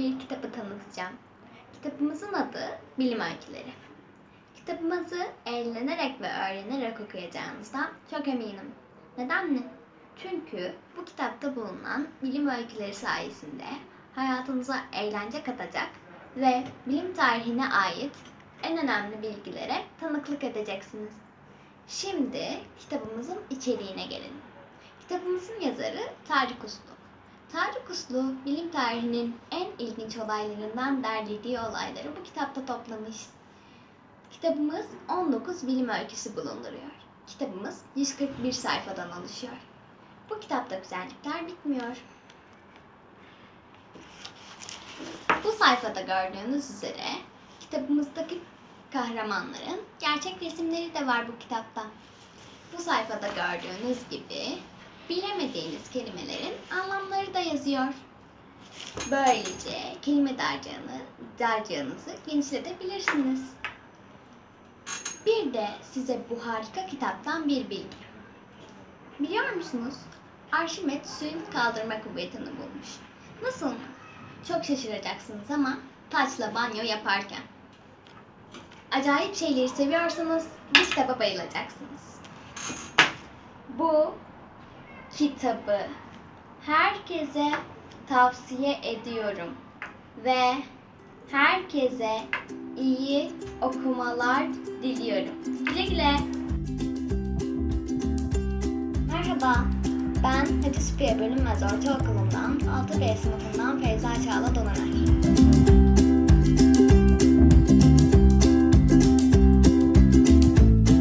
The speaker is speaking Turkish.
bir kitabı tanıtacağım. Kitabımızın adı Bilim Öyküleri. Kitabımızı eğlenerek ve öğrenerek okuyacağınızdan çok eminim. Neden mi? Çünkü bu kitapta bulunan bilim öyküleri sayesinde hayatınıza eğlence katacak ve bilim tarihine ait en önemli bilgilere tanıklık edeceksiniz. Şimdi kitabımızın içeriğine gelin. Kitabımızın yazarı Tarık Uslu. Tarık Uslu, bilim tarihinin en ilginç olaylarından derlediği olayları bu kitapta toplamış. Kitabımız 19 bilim öyküsü bulunduruyor. Kitabımız 141 sayfadan oluşuyor. Bu kitapta güzellikler bitmiyor. Bu sayfada gördüğünüz üzere kitabımızdaki kahramanların gerçek resimleri de var bu kitapta. Bu sayfada gördüğünüz gibi bilemediğiniz kelimelerin da yazıyor. Böylece kelime dağarcığını, dağarcığınızı genişletebilirsiniz. Bir de size bu harika kitaptan bir bilgi. Biliyor musunuz? Arşimet suyun kaldırma kuvvetini bulmuş. Nasıl mı? Çok şaşıracaksınız ama taçla banyo yaparken. Acayip şeyleri seviyorsanız bu kitaba bayılacaksınız. Bu kitabı herkese tavsiye ediyorum ve herkese iyi okumalar diliyorum. Güle güle. Merhaba, ben Hacı Süpiye Bölünmez Ortaokulu'ndan 6B sınıfından Feyza Çağla Donaner.